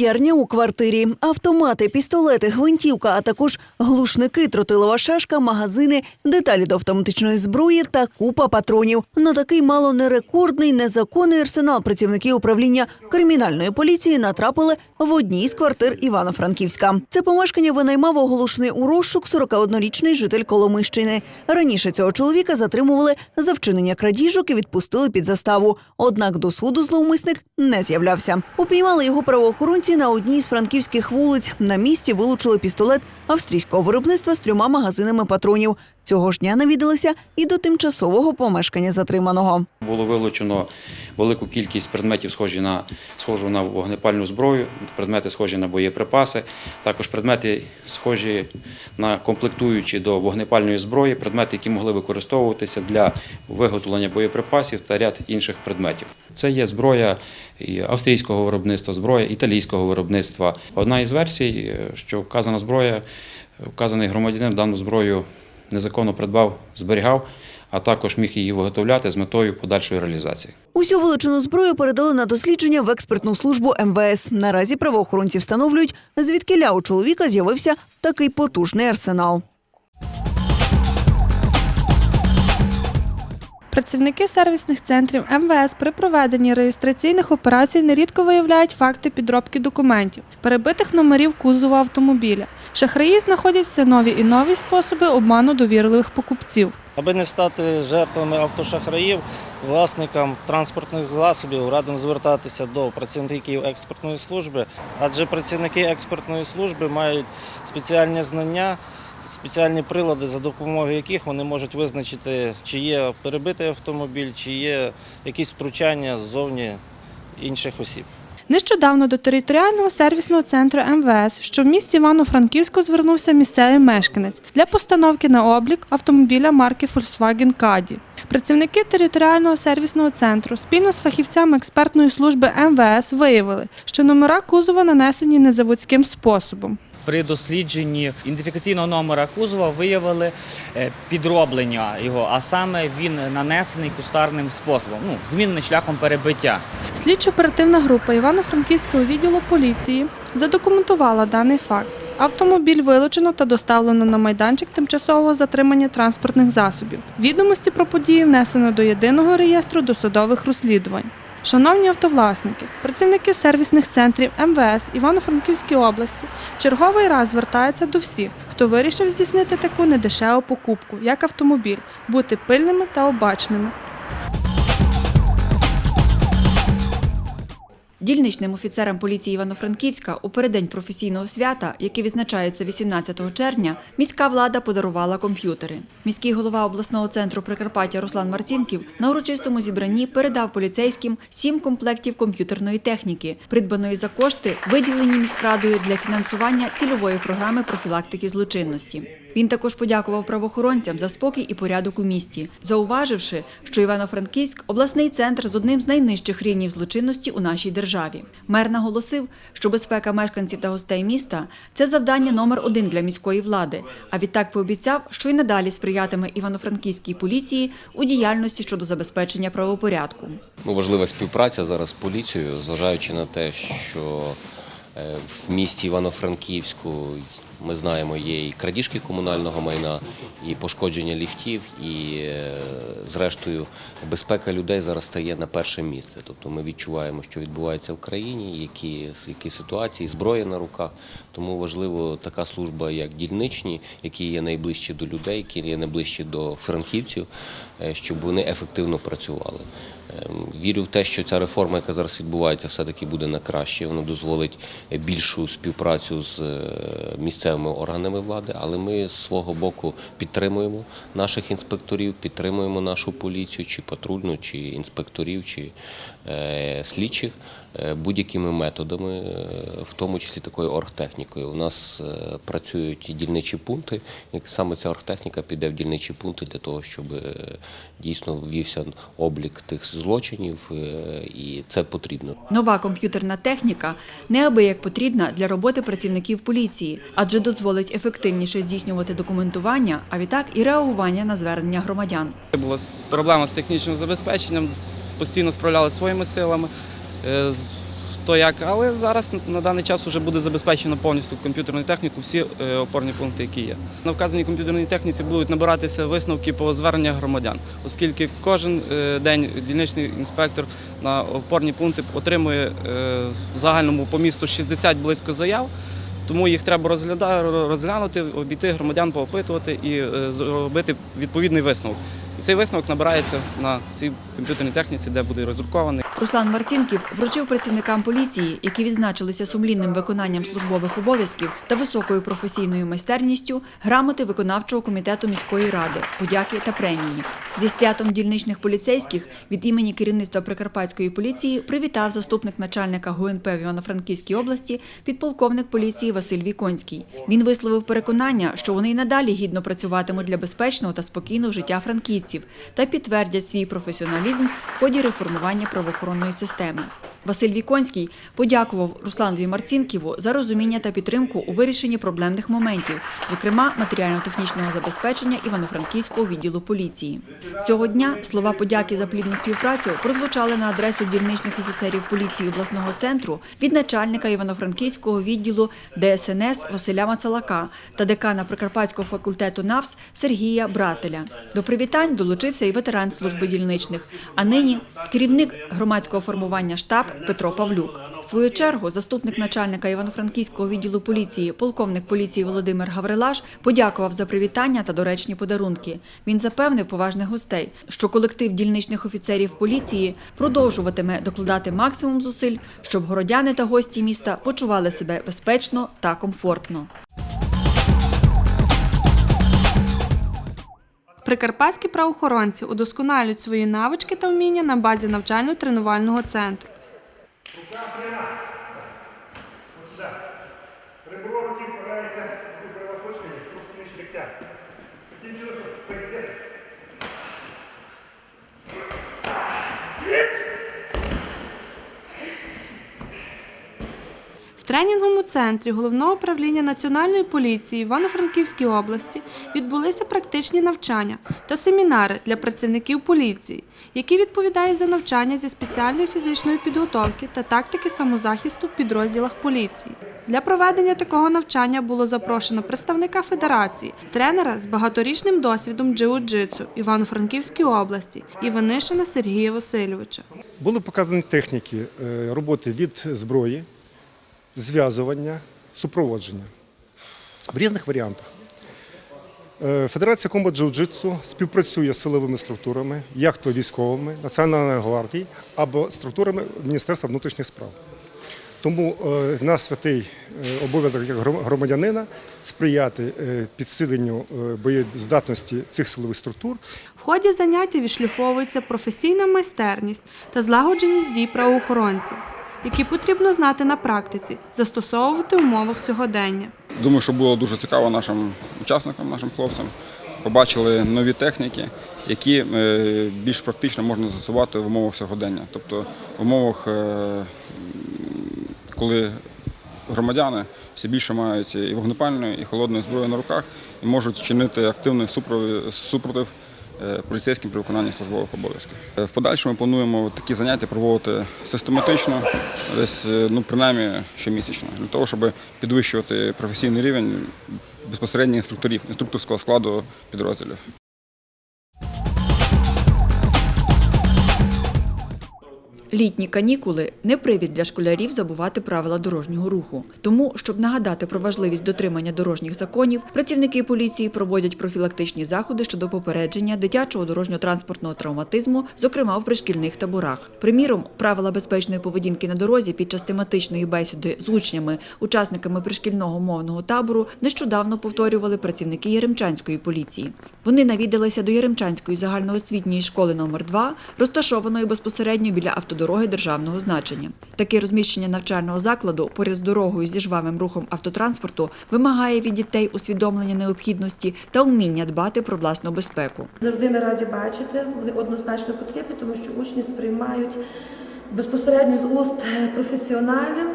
Кав'ярня у квартирі, автомати, пістолети, гвинтівка, а також глушники, тротилова шашка, магазини, деталі до автоматичної зброї та купа патронів. На такий мало не рекордний незаконний арсенал працівники управління кримінальної поліції натрапили в одній з квартир Івано-Франківська. Це помешкання винаймав оголошений у розшук 41-річний житель Коломищини. Раніше цього чоловіка затримували за вчинення крадіжок і відпустили під заставу. Однак до суду зловмисник не з'являвся. Упіймали його правоохоронці на одній з франківських вулиць. На місці вилучили пістолет австрійського виробництва з трьома магазинами патронів. Цього ж дня навідалися і до тимчасового помешкання затриманого. Було вилучено велику кількість предметів, схожі на схожу на вогнепальну зброю, предмети схожі на боєприпаси, також предмети схожі на комплектуючі до вогнепальної зброї, предмети, які могли використовуватися для виготовлення боєприпасів та ряд інших предметів. Це є зброя австрійського виробництва, зброя італійського виробництва. Одна із версій, е, що вказана зброя, вказаний громадянин дану зброю незаконно придбав, зберігав, а також міг її виготовляти з метою подальшої реалізації. Усю вилучену зброю передали на дослідження в експертну службу МВС. Наразі правоохоронці встановлюють, звідки у чоловіка з'явився такий потужний арсенал. Працівники сервісних центрів МВС при проведенні реєстраційних операцій нерідко виявляють факти підробки документів, перебитих номерів кузова автомобіля. Шахраї знаходять все нові і нові способи обману довірливих покупців. Аби не стати жертвами автошахраїв, власникам транспортних засобів радимо звертатися до працівників експертної служби, адже працівники експертної служби мають спеціальні знання, спеціальні прилади, за допомогою яких вони можуть визначити, чи є перебитий автомобіль, чи є якісь втручання ззовні інших осіб. Нещодавно до територіального сервісного центру МВС, що в місті Івано-Франківську звернувся місцевий мешканець для постановки на облік автомобіля марки Volkswagen Caddy. Працівники територіального сервісного центру спільно з фахівцями експертної служби МВС виявили, що номера кузова нанесені незаводським способом. При дослідженні ідентифікаційного номера кузова виявили е, підроблення його, а саме він нанесений кустарним способом, ну, змінений шляхом перебиття. Слідчо-оперативна група Івано-Франківського відділу поліції задокументувала даний факт. Автомобіль вилучено та доставлено на майданчик тимчасового затримання транспортних засобів. Відомості про події внесено до єдиного реєстру досудових розслідувань. Шановні автовласники, працівники сервісних центрів МВС Івано-Франківської області черговий раз звертаються до всіх, хто вирішив здійснити таку недешеву покупку, як автомобіль, бути пильними та обачними. Дільничним офіцерам поліції Івано-Франківська у переддень професійного свята, яке відзначається 18 червня, міська влада подарувала комп'ютери. Міський голова обласного центру Прикарпаття Руслан Марцінків на урочистому зібранні передав поліцейським сім комплектів комп'ютерної техніки, придбаної за кошти, виділені міськрадою для фінансування цільової програми профілактики злочинності. Він також подякував правоохоронцям за спокій і порядок у місті, зауваживши, що Івано-Франківськ обласний центр з одним з найнижчих рівнів злочинності у нашій державі. Мер наголосив, що безпека мешканців та гостей міста це завдання номер один для міської влади. А відтак пообіцяв, що й надалі сприятиме івано-франківській поліції у діяльності щодо забезпечення правопорядку. Ну, важлива співпраця зараз з поліцією, зважаючи на те, що е, в місті Івано-Франківську ми знаємо, є і крадіжки комунального майна, і пошкодження ліфтів, і е, зрештою безпека людей зараз стає на перше місце. Тобто ми відчуваємо, що відбувається в країні, які, які ситуації, зброя на руках. Тому важливо така служба, як дільничні, які є найближчі до людей, які є найближчі до франківців, е, щоб вони ефективно працювали. Ем, Вірю в те, що ця реформа, яка зараз відбувається, все-таки буде на краще. Вона дозволить більшу співпрацю з е, місцевими органами влади, але ми з свого боку підтримуємо наших інспекторів, підтримуємо нашу поліцію, чи патрульну, чи інспекторів, чи е, слідчих будь-якими методами, е, в тому числі такою оргтехнікою. У нас е, працюють дільничі пункти, як саме ця оргтехніка піде в дільничі пункти для того, щоб е, дійсно ввівся облік тих злочинів, е, і це потрібно. Нова комп'ютерна техніка неабияк потрібна для роботи працівників поліції, адже дозволить ефективніше здійснювати документування, а відтак і реагування на звернення громадян. Була проблема з технічним забезпеченням, постійно справлялися своїми силами. Е, хто як. Але зараз на даний час вже буде забезпечено повністю комп'ютерною технікою всі е, опорні пункти, які є. На вказаній комп'ютерній техніці будуть набиратися висновки по зверненнях громадян, оскільки кожен е, день дільничний інспектор на опорні пункти отримує в загальному по місту 60 близько заяв. Тому їх треба розглянути, обійти громадян, поопитувати і зробити відповідний висновок. І цей висновок набирається на цій комп'ютерній техніці, де буде роздрукований. Руслан Марцінків вручив працівникам поліції, які відзначилися сумлінним виконанням службових обов'язків та високою професійною майстерністю, грамоти виконавчого комітету міської ради, подяки та премії. Зі святом дільничних поліцейських від імені керівництва Прикарпатської поліції привітав заступник начальника ГУНП в Івано-Франківській області, підполковник поліції Василь Віконський. Він висловив переконання, що вони й надалі гідно працюватимуть для безпечного та спокійного життя франківців та підтвердять свій професіоналізм в ході реформування правоохоронної системи. Василь Віконський подякував Русланові Марцінківу за розуміння та підтримку у вирішенні проблемних моментів, зокрема матеріально-технічного забезпечення Івано-Франківського відділу поліції. Цього дня слова подяки за плідну співпрацю прозвучали на адресу дільничних офіцерів поліції обласного центру від начальника Івано-Франківського відділу ДСНС Василя Мацалака та декана Прикарпатського факультету НАВС Сергія Брателя. До привітань долучився і ветеран служби дільничних, а нині керівник громадського формування штаб Петро Павлюк. В свою чергу заступник начальника Івано-Франківського відділу поліції, полковник поліції Володимир Гаврилаш, подякував за привітання та доречні подарунки. Він запевнив поважних гостей, що колектив дільничних офіцерів поліції продовжуватиме докладати максимум зусиль, щоб городяни та гості міста почували себе безпечно та комфортно. Прикарпатські правоохоронці удосконалюють свої навички та вміння на базі навчально-тренувального центру. В тренінговому центрі головного управління Національної поліції Івано-Франківській області відбулися практичні навчання та семінари для працівників поліції, які відповідають за навчання зі спеціальної фізичної підготовки та тактики самозахисту в підрозділах поліції. Для проведення такого навчання було запрошено представника федерації, тренера з багаторічним досвідом джиу-джитсу Івано-Франківської області Іванишина Сергія Васильовича. Були показані техніки е, роботи від зброї, зв'язування, супроводження в різних варіантах. Е, Федерація комбат джиу-джитсу співпрацює з силовими структурами, як то військовими, Національної гвардії або структурами Міністерства внутрішніх справ. Тому е, наш святий е, обов'язок як гром- громадянина сприяти підсиленню боєздатності цих силових структур В ході заняття відшліфовується професійна майстерність та злагодженість дій правоохоронців, які потрібно знати на практиці, застосовувати в умовах сьогодення. Думаю, що було дуже цікаво нашим учасникам, нашим хлопцям. Побачили нові техніки, які е, більш практично можна застосувати в умовах сьогодення. Тобто в умовах, е, коли громадяни все більше мають і вогнепальної, і холодної зброї на руках і можуть чинити активний супротив, поліцейським при виконанні службових обов'язків. Е, В подальшому плануємо такі заняття проводити систематично, десь е, ну принаймні щомісячно, для того, щоб підвищувати професійний рівень безпосередньо інструкторів, інструкторського складу підрозділів. Літні канікули не привід для школярів забувати правила дорожнього руху. Тому, щоб нагадати про важливість дотримання дорожніх законів, працівники поліції проводять профілактичні заходи щодо попередження дитячого дорожньо-транспортного травматизму, зокрема в пришкільних таборах. Приміром, правила безпечної поведінки на дорозі під час тематичної бесіди з учнями, учасниками пришкільного мовного табору, нещодавно повторювали працівники Яремчанської поліції. Вони навідалися до Яремчанської загальноосвітньої школи номер 2 розташованої безпосередньо біля автодороги державного значення. Таке розміщення навчального закладу поряд з дорогою зі жвавим рухом автотранспорту вимагає від дітей усвідомлення необхідності та вміння дбати про власну безпеку. Завжди ми раді бачити, вони однозначно потрібні, тому що учні сприймають безпосередньо з уст професіоналів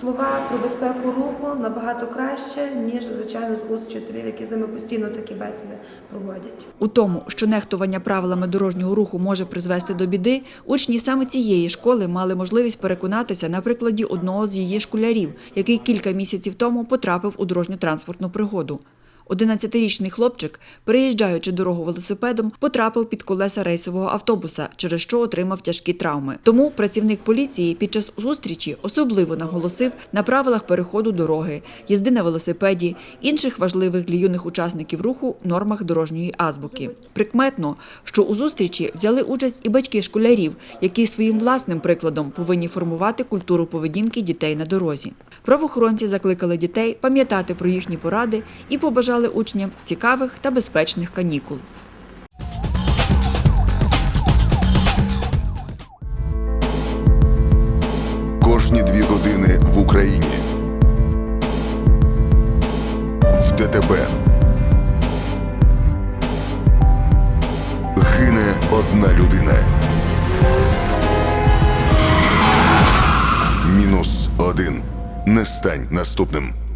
слова про безпеку руху набагато краще, ніж звичайно з уст вчителів, які з ними постійно такі бесіди проводять. У тому, що нехтування правилами дорожнього руху може призвести до біди, учні саме цієї школи мали можливість переконатися на прикладі одного з її школярів, який кілька місяців тому потрапив у дорожньо-транспортну пригоду. 11-річний хлопчик, переїжджаючи дорогу велосипедом, потрапив під колеса рейсового автобуса, через що отримав тяжкі травми. Тому працівник поліції під час зустрічі особливо наголосив на правилах переходу дороги, їзди на велосипеді, інших важливих для юних учасників руху нормах дорожньої азбуки. Прикметно, що у зустрічі взяли участь і батьки школярів, які своїм власним прикладом повинні формувати культуру поведінки дітей на дорозі. Правоохоронці закликали дітей пам'ятати про їхні поради і побажали учням цікавих та безпечних канікул. Кожні дві години в Україні. В ДТБ. Гине одна людина. Мінус один. Не стань наступним.